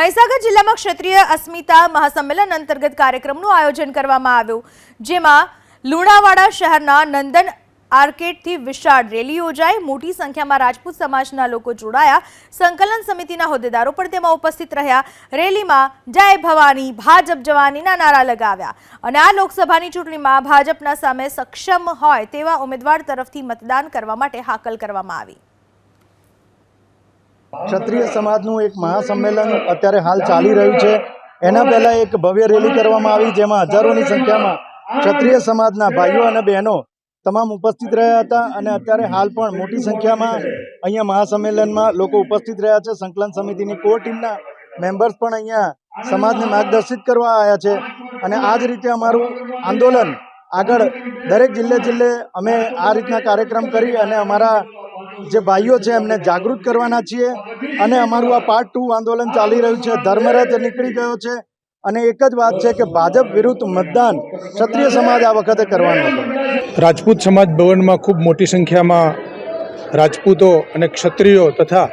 મહીસાગર જિલ્લામાં ક્ષત્રિય અસ્મિતા મહાસંમેલન અંતર્ગત કાર્યક્રમનું આયોજન કરવામાં આવ્યું. જેમાં લુણાવાડા શહેરના નંદન આર્કેડથી વિશાળ રેલી યોજાઈ. મોટી સંખ્યામાં રાજપૂત સમાજના લોકો જોડાયા. સંકલન સમિતિના હોદ્દેદારો પણ તેમાં ઉપસ્થિત રહ્યા. રેલીમાં જય ભવાની, ભાજપ જવાનીના નારા લગાવ્યા. અને આ લોકસભાની ચૂંટણીમાં ભાજપના સામે સક્ષમ હોય તેવા ઉમેદવાર તરફથી મતદાન કરવા માટે હાકલ કરવામાં આવી. ક્ષત્રિય સમાજનું એક મહાસંમેલન અત્યારે હાલ ચાલી રહ્યું છે. એના પહેલાં એક ભવ્ય રેલી કરવામાં આવી જેમાં હજારોની સંખ્યામાં ક્ષત્રિય સમાજના ભાઈઓ અને બહેનો તમામ ઉપસ્થિત રહ્યા હતા અને અત્યારે હાલ પણ મોટી સંખ્યામાં અહીંયા મહાસંમેલનમાં લોકો ઉપસ્થિત રહ્યા છે. સંકલન સમિતિની કોર ટીમના મેમ્બર્સ પણ અહીંયા સમાજને માર્ગદર્શિત કરવા આવ્યા છે. અને આ જ રીતે અમારું આંદોલન આગળ દરેક જિલ્લે જિલ્લે અમે આ રીતના કાર્યક્રમ કરી અને અમારા જે ભાઈઓ છે, એમને જાગૃત કરવાના છીએ. અને અમારું આ પાર્ટ ટુ આંદોલન ચાલી રહ્યું છે. ધર્મરથ નીકળી ગયો છે. અને એક જ વાત છે કે ભાજપ વિરુદ્ધ મતદાન ક્ષત્રિય સમાજ આ વખતે કરવાનું રાજપૂત સમાજ ભવનમાં ખૂબ મોટી સંખ્યામાં રાજપૂતો અને ક્ષત્રિયો તથા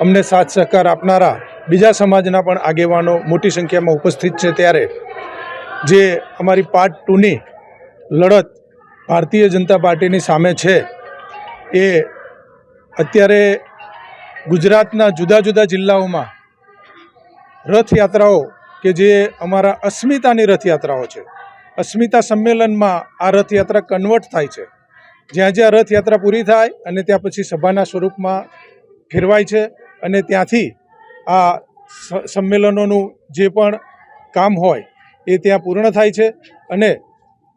અમને સાથ સહકાર આપનારા બીજા સમાજના પણ આગેવાનો મોટી સંખ્યામાં ઉપસ્થિત છે ત્યારે. જે અમારી પાર્ટ ટુની લડત ભારતીય જનતા પાર્ટીની સામે છે, એ અત્યારે ગુજરાતના જુદા જુદા જિલ્લાઓમાં રથયાત્રાઓ કે જે અમારા અસ્મિતાની રથયાત્રાઓ છે, અસ્મિતા સંમેલનમાં આ રથયાત્રા કન્વર્ટ થાય છે. જ્યાં જ્યાં રથયાત્રા પૂરી થાય અને ત્યાં પછી સભાના સ્વરૂપમાં ફેરવાય છે અને ત્યાંથી આ સંમેલનોનું જે પણ કામ હોય એ ત્યાં પૂર્ણ થાય છે અને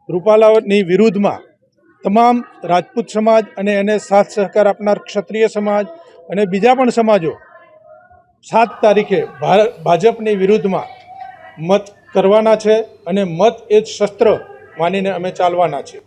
રૂપાલાની વિરુદ્ધમાં તમામ રાજપૂત સમાજ અને એને સાથ સહકાર આપનાર ક્ષત્રિય સમાજ અને બીજા પણ સમાજો સાત તારીખે ભાજપની વિરુદ્ધમાં મત કરવાના છે અને મત એ જ શસ્ત્ર માનીને અમે ચાલવાના છે